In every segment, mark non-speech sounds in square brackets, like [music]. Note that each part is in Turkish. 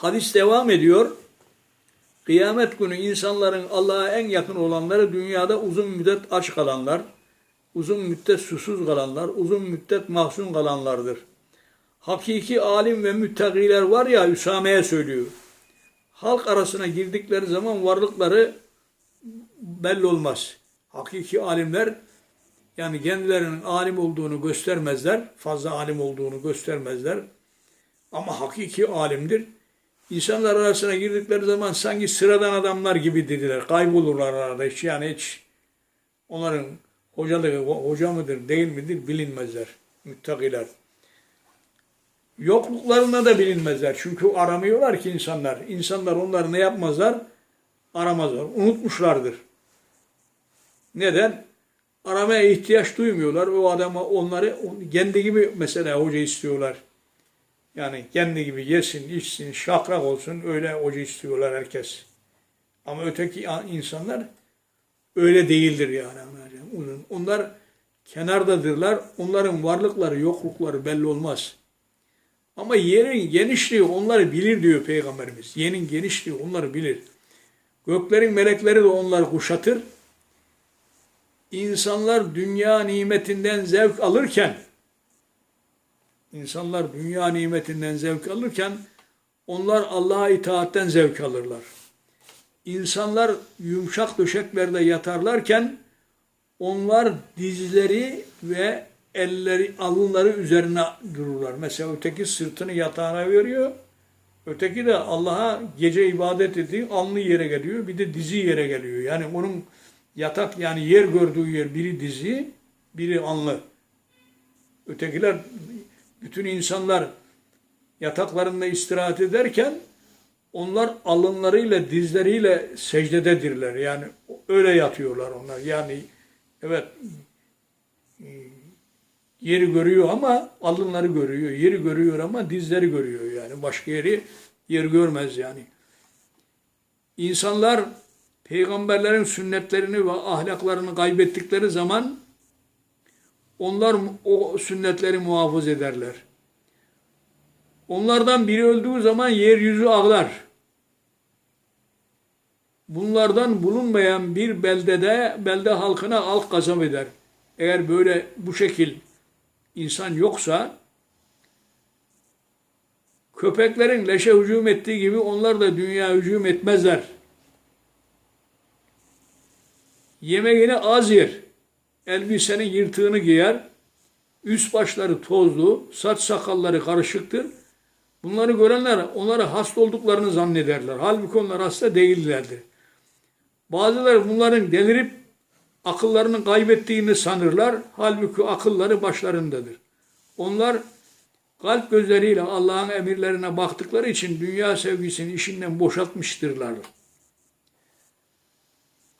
Hadis devam ediyor. Kıyamet günü insanların Allah'a en yakın olanları dünyada uzun müddet aç kalanlar, uzun müddet susuz kalanlar, uzun müddet mahzun kalanlardır. Hakiki alim ve müttakiler var ya Üsame'ye söylüyor. Halk arasına girdikleri zaman varlıkları belli olmaz. Hakiki alimler yani kendilerinin alim olduğunu göstermezler, fazla alim olduğunu göstermezler. Ama hakiki alimdir. İnsanlar arasına girdikleri zaman sanki sıradan adamlar gibi dediler. Kaybolurlar arada hiç yani hiç onların hocalığı, hoca mıdır değil midir bilinmezler. Müttakiler. Yokluklarında da bilinmezler. Çünkü aramıyorlar ki insanlar. İnsanlar onları ne yapmazlar? Aramazlar. Unutmuşlardır. Neden? Aramaya ihtiyaç duymuyorlar. O adama onları kendi gibi mesela hoca istiyorlar. Yani kendi gibi yesin, içsin, şakrak olsun öyle hoca istiyorlar herkes. Ama öteki insanlar öyle değildir yani. Onlar kenardadırlar. Onların varlıkları, yoklukları belli olmaz. Ama yerin genişliği onları bilir diyor Peygamberimiz. Yerin genişliği onları bilir. Göklerin melekleri de onları kuşatır. İnsanlar dünya nimetinden zevk alırken insanlar dünya nimetinden zevk alırken onlar Allah'a itaatten zevk alırlar. İnsanlar yumuşak döşeklerde yatarlarken onlar dizleri ve elleri, alınları üzerine dururlar. Mesela öteki sırtını yatağına veriyor. Öteki de Allah'a gece ibadet ettiği alnı yere geliyor. Bir de dizi yere geliyor. Yani onun yatak yani yer gördüğü yer biri dizi, biri alnı. Ötekiler bütün insanlar yataklarında istirahat ederken onlar alınlarıyla, dizleriyle secdededirler. Yani öyle yatıyorlar onlar. Yani evet yeri görüyor ama alınları görüyor. Yeri görüyor ama dizleri görüyor yani. Başka yeri yer görmez yani. İnsanlar peygamberlerin sünnetlerini ve ahlaklarını kaybettikleri zaman onlar o sünnetleri muhafaza ederler. Onlardan biri öldüğü zaman yeryüzü ağlar. Bunlardan bulunmayan bir beldede belde halkına halk gazap eder. Eğer böyle bu şekil insan yoksa köpeklerin leşe hücum ettiği gibi onlar da dünya hücum etmezler. Yemeğini az yer. Elbisenin yırtığını giyer. Üst başları tozlu, saç sakalları karışıktır. Bunları görenler onlara hasta olduklarını zannederler. Halbuki onlar hasta değillerdir. Bazıları bunların delirip akıllarını kaybettiğini sanırlar. Halbuki akılları başlarındadır. Onlar kalp gözleriyle Allah'ın emirlerine baktıkları için dünya sevgisini işinden boşaltmıştırlar.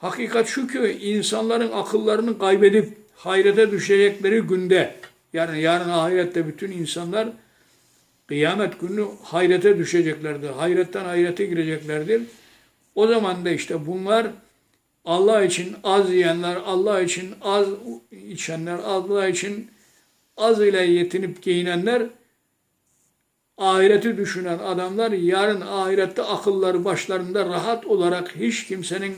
Hakikat şu ki insanların akıllarını kaybedip hayrete düşecekleri günde yani yarın ahirette bütün insanlar kıyamet günü hayrete düşeceklerdir. Hayretten hayrete gireceklerdir. O zaman da işte bunlar Allah için az yiyenler, Allah için az içenler, Allah için az ile yetinip giyinenler, ahireti düşünen adamlar yarın ahirette akılları başlarında rahat olarak hiç kimsenin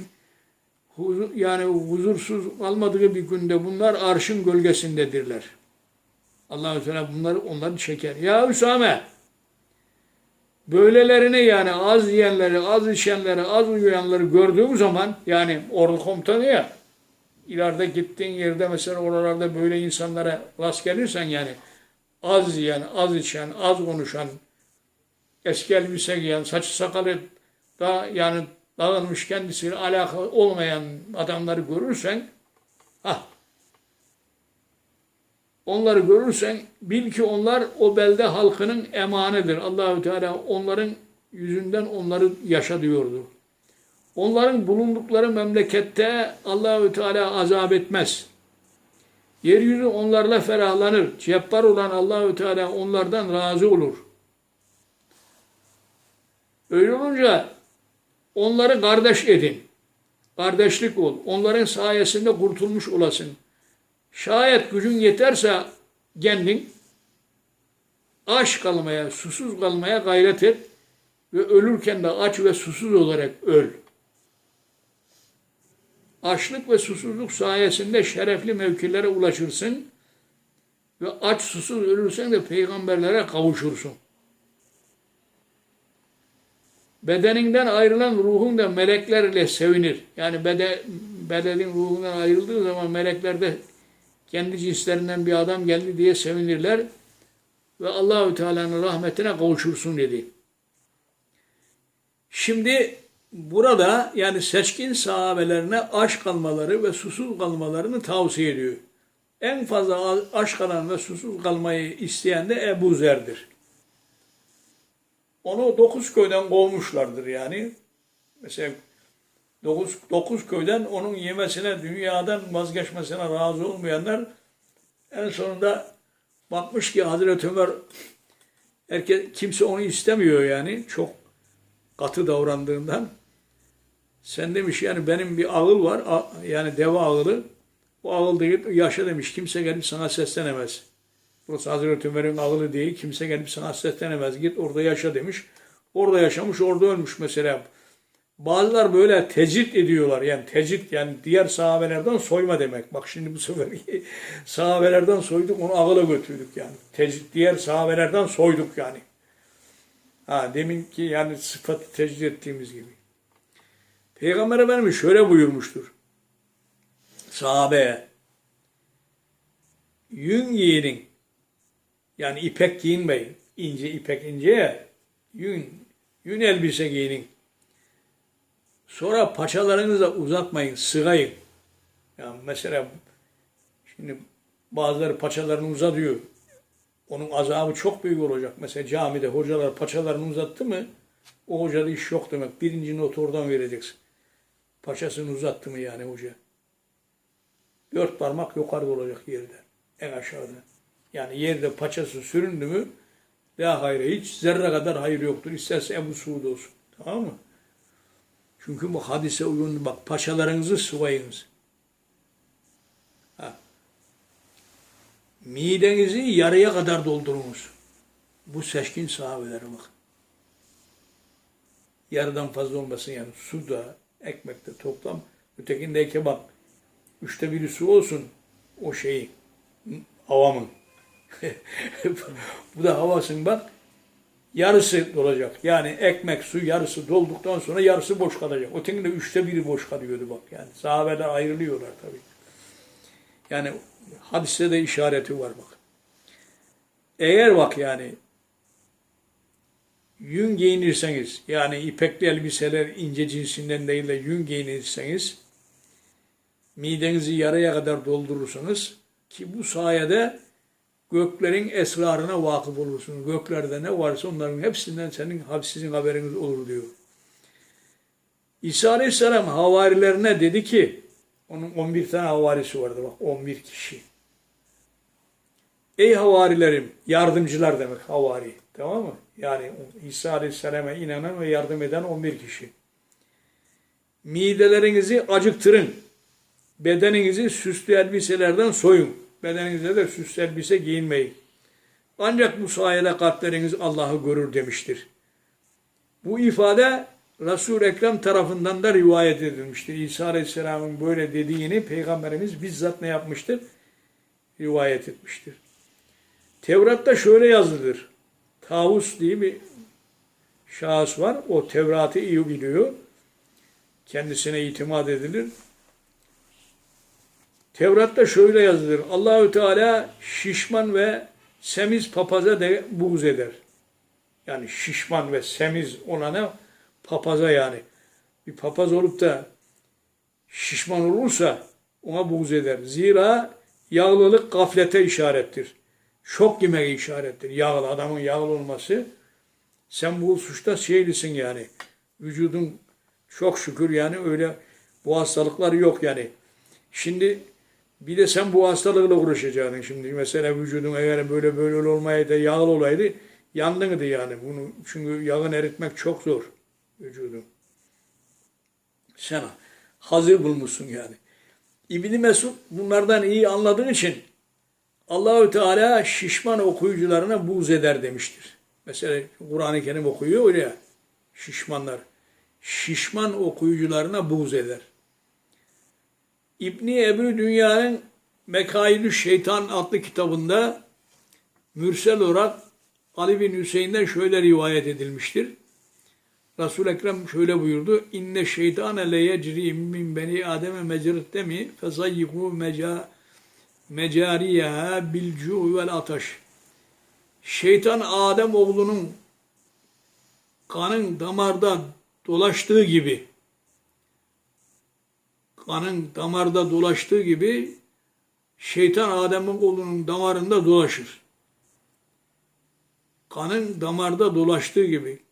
huzur, yani huzursuz kalmadığı bir günde bunlar arşın gölgesindedirler. Allah-u Teala bunları onları çeker. Ya Üsame böylelerini yani az yiyenleri, az içenleri, az uyuyanları gördüğüm zaman yani ordu komutanı ya ileride gittiğin yerde mesela oralarda böyle insanlara rast gelirsen yani az yiyen, az içen, az konuşan, eski elbise giyen, saçı sakalı da yani dağılmış kendisiyle alakalı olmayan adamları görürsen ha onları görürsen bil ki onlar o belde halkının emanıdır. Allahü Teala onların yüzünden onları yaşa diyordu. Onların bulundukları memlekette Allahü Teala azap etmez. Yeryüzü onlarla ferahlanır. Cebbar olan Allahü Teala onlardan razı olur. Öyle olunca onları kardeş edin. Kardeşlik ol. Onların sayesinde kurtulmuş olasın. Şayet gücün yeterse kendin aç kalmaya, susuz kalmaya gayret et. ve ölürken de aç ve susuz olarak öl. Açlık ve susuzluk sayesinde şerefli mevkilere ulaşırsın ve aç susuz ölürsen de peygamberlere kavuşursun. Bedeninden ayrılan ruhun da melekler ile sevinir. Yani bede, bedenin ruhundan ayrıldığı zaman melekler de kendi cinslerinden bir adam geldi diye sevinirler ve Allahü Teala'nın rahmetine kavuşursun dedi. Şimdi burada yani seçkin sahabelerine aç kalmaları ve susuz kalmalarını tavsiye ediyor. En fazla aç kalan ve susuz kalmayı isteyen de Ebu Zer'dir. Onu dokuz köyden kovmuşlardır yani. Mesela dokuz, dokuz köyden onun yemesine, dünyadan vazgeçmesine razı olmayanlar en sonunda bakmış ki Hazreti Ömer herkes, kimse onu istemiyor yani çok katı davrandığından. Sen demiş yani benim bir ağıl var yani deve ağılı. O ağıl değil yaşa demiş kimse gelip sana seslenemez. Burası Hazreti Ömer'in ağılı değil kimse gelip sana seslenemez. Git orada yaşa demiş. Orada yaşamış orada ölmüş mesela. Bazılar böyle tecrit ediyorlar. Yani tecrit yani diğer sahabelerden soyma demek. Bak şimdi bu sefer [laughs] sahabelerden soyduk onu ağıla götürdük yani. Tecrit diğer sahabelerden soyduk yani. Ha demin ki yani sıfatı tecrit ettiğimiz gibi. Peygamber Efendimiz şöyle buyurmuştur. Sahabeye. Yün giyinin. Yani ipek giyinmeyin. İnce ipek ince ya. Yün, yün elbise giyinin. Sonra paçalarınızı da uzatmayın, sığayın. Yani mesela şimdi bazıları paçalarını uzatıyor. Onun azabı çok büyük olacak. Mesela camide hocalar paçalarını uzattı mı o hocada iş yok demek. Birinci notu oradan vereceksin. Paçasını uzattı mı yani hoca. Dört parmak yukarıda olacak yerde. En aşağıda. Yani yerde paçası süründü mü daha hayır hiç zerre kadar hayır yoktur. İsterse Ebu Suud olsun. Tamam mı? Çünkü bu hadise uygun. Bak paçalarınızı sıvayınız. Ha. Midenizi yarıya kadar doldurunuz. Bu seçkin sahabelere bak. Yarıdan fazla olmasın yani. Suda, ekmekte toplam. Ötekinde kebap. Üçte biri su olsun. O şeyi. Havamın. [laughs] Bu da havasın bak. Yarısı dolacak. Yani ekmek, su yarısı dolduktan sonra yarısı boş kalacak. Ötekinde üçte biri boş kalıyordu bak yani. Sahabeler ayrılıyorlar tabii. Yani hadiste de işareti var bak. Eğer bak yani yün giyinirseniz yani ipekli elbiseler ince cinsinden değil de yün giyinirseniz midenizi yarıya kadar doldurursanız ki bu sayede göklerin esrarına vakıf olursunuz. Göklerde ne varsa onların hepsinden senin sizin haberiniz olur diyor. İsa Aleyhisselam havarilerine dedi ki onun 11 tane havarisi vardı bak 11 kişi. Ey havarilerim, yardımcılar demek havari. Tamam mı? Yani İsa Aleyhisselam'a inanan ve yardım eden 11 kişi. Midelerinizi acıktırın. Bedeninizi süslü elbiselerden soyun. Bedeninize de süslü elbise giyinmeyin. Ancak bu sayede kalpleriniz Allah'ı görür demiştir. Bu ifade Resul-i Ekrem tarafından da rivayet edilmiştir. İsa Aleyhisselam'ın böyle dediğini Peygamberimiz bizzat ne yapmıştır? Rivayet etmiştir. Tevrat'ta şöyle yazılıdır. Tavus diye bir şahıs var. O Tevrat'ı iyi biliyor. Kendisine itimat edilir. Tevrat'ta şöyle yazılır. Allahü Teala şişman ve semiz papaza de buğz eder. Yani şişman ve semiz olana papaza yani. Bir papaz olup da şişman olursa ona buğz eder. Zira yağlılık gaflete işarettir. Çok yemeğe işarettir. Yağlı adamın yağlı olması. Sen bu suçta şeylisin yani. Vücudun çok şükür yani öyle bu hastalıklar yok yani. Şimdi bir de sen bu hastalıkla uğraşacaksın şimdi. Mesela vücudun eğer böyle böyle olmayaydı, yağlı olaydı yandındı yani. Bunu çünkü yağın eritmek çok zor vücudun. Sen hazır bulmuşsun yani. İbni Mesud bunlardan iyi anladığın için Allahü Teala şişman okuyucularına buğz eder demiştir. Mesela Kur'an-ı Kerim okuyor öyle ya. Şişmanlar. Şişman okuyucularına buğz eder. İbni Ebru Dünya'nın Mekaidü Şeytan adlı kitabında mürsel olarak Ali bin Hüseyin'den şöyle rivayet edilmiştir. Resul Ekrem şöyle buyurdu. İnne şeytane le yecri min beni ademe mecrit demi fezayyiku meca mecariyeha bil vel ataş. Şeytan Adem oğlunun kanın damarda dolaştığı gibi kanın damarda dolaştığı gibi şeytan Adem'in oğlunun damarında dolaşır. Kanın damarda dolaştığı gibi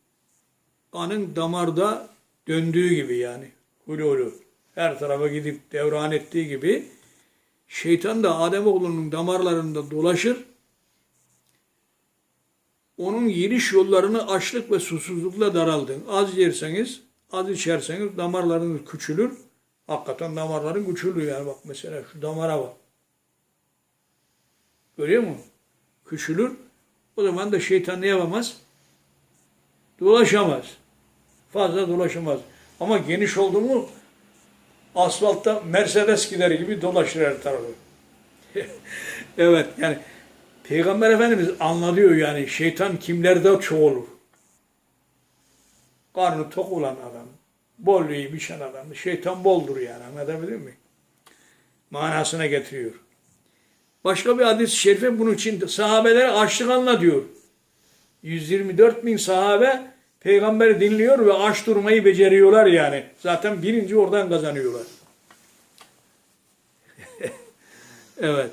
kanın damarda döndüğü gibi yani. Hulu hulu. Her tarafa gidip devran ettiği gibi şeytan da Ademoğlunun damarlarında dolaşır. Onun giriş yollarını açlık ve susuzlukla daraldın. Az yerseniz, az içerseniz damarlarınız küçülür. Hakikaten damarların küçülür yani bak mesela şu damara bak. Görüyor musun? Küçülür. O zaman da şeytan ne yapamaz? Dolaşamaz. Fazla dolaşamaz. Ama geniş oldu mu asfaltta Mercedes gider gibi dolaşır her tarafı. [laughs] evet yani Peygamber Efendimiz anlatıyor yani şeytan kimlerde çoğulur. Karnı tok olan adam, bol yiyip içen adam, şeytan boldur yani anlatabildim mi? Manasına getiriyor. Başka bir hadis-i şerife bunun için sahabelere açlık anlatıyor. 124 bin sahabe peygamberi dinliyor ve aç durmayı beceriyorlar yani. Zaten birinci oradan kazanıyorlar. [laughs] evet.